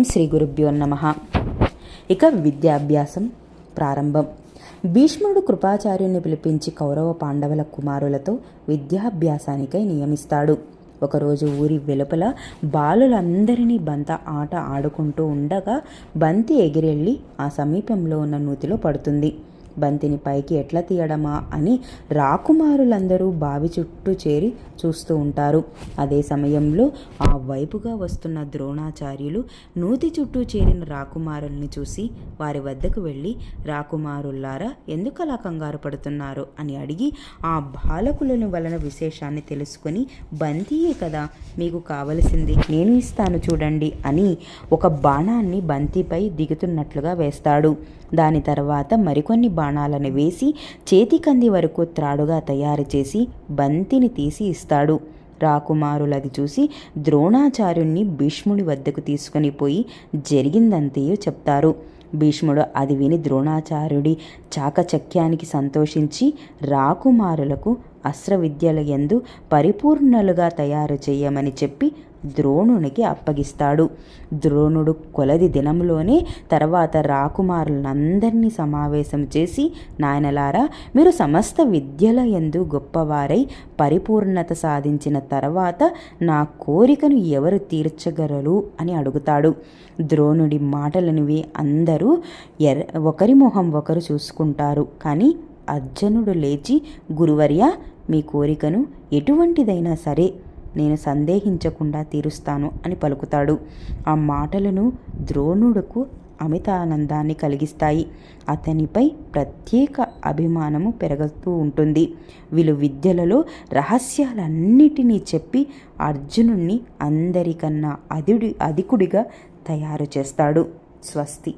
శ్రీ గురుభ్యో నమ. ఇక విద్యాభ్యాసం ప్రారంభం. భీష్ముడు కృపాచార్యుని పిలిపించి కౌరవ పాండవుల కుమారులతో విద్యాభ్యాసానికై నియమిస్తాడు. ఒకరోజు ఊరి వెలుపల బాలులందరినీ బంత ఆట ఆడుకుంటూ ఉండగా బంతి ఎగిరెళ్ళి ఆ సమీపంలో ఉన్న నూతిలో పడుతుంది. బంతిని పైకి ఎట్లా తీయడమా అని రాకుమారులందరూ బావి చుట్టూ చేరి చూస్తూ ఉంటారు. అదే సమయంలో ఆ వైపుగా వస్తున్న ద్రోణాచార్యులు నూతి చుట్టూ చేరిన రాకుమారుల్ని చూసి వారి వద్దకు వెళ్ళి రాకుమారుల్లారా ఎందుకు అలా కంగారు పడుతున్నారు? అని అడిగి ఆ బాలకులను వలన విశేషాన్ని తెలుసుకొని బంతియే కదా మీకు కావలసింది నేను ఇస్తాను చూడండి అని ఒక బాణాన్ని బంతిపై దిగుతున్నట్లుగా వేస్తాడు. దాని తర్వాత మరికొన్ని బాణాలను వేసి చేతికంది వరకు త్రాడుగా తయారు చేసి బంతిని తీసి ఇస్తాడు. రాకుమారులది చూసి ద్రోణాచార్యుణ్ణి భీష్ముడి వద్దకు తీసుకుని పోయి జరిగిందంతయో చెప్తారు. భీష్ముడు అది విని ద్రోణాచార్యుడి చాకచక్యానికి సంతోషించి రాకుమారులకు అస్త్రవిద్యల ఎందు పరిపూర్ణలుగా తయారు చేయమని చెప్పి ద్రోణునికి అప్పగిస్తాడు. ద్రోణుడు కొలది దినంలోనే తర్వాత రాకుమారులందరినీ సమావేశం చేసి నాయనలారా మీరు సమస్త విద్యల ఎందు గొప్పవారై పరిపూర్ణత సాధించిన తర్వాత నా కోరికను ఎవరు తీర్చగలరు? అని అడుగుతాడు. ద్రోణుడి మాటలనివి అందరూ ఎర్ ఒకరి మొహం ఒకరు చూసుకుంటారు. కానీ అర్జునుడు లేచి గురువర్య మీ కోరికను ఎటువంటిదైనా సరే నేను సందేహించకుండా తీరుస్తాను అని పలుకుతాడు. ఆ మాటలను ద్రోణుడుకు అమితానందాన్ని కలిగిస్తాయి. అతనిపై ప్రత్యేక అభిమానము పెరుగుతూ ఉంటుంది. వీళ్ళు విద్యలలో రహస్యాలన్నిటినీ చెప్పి అర్జునుణ్ణి అందరికన్నా అధిడి అధికుడిగా తయారు చేస్తాడు. స్వస్తి.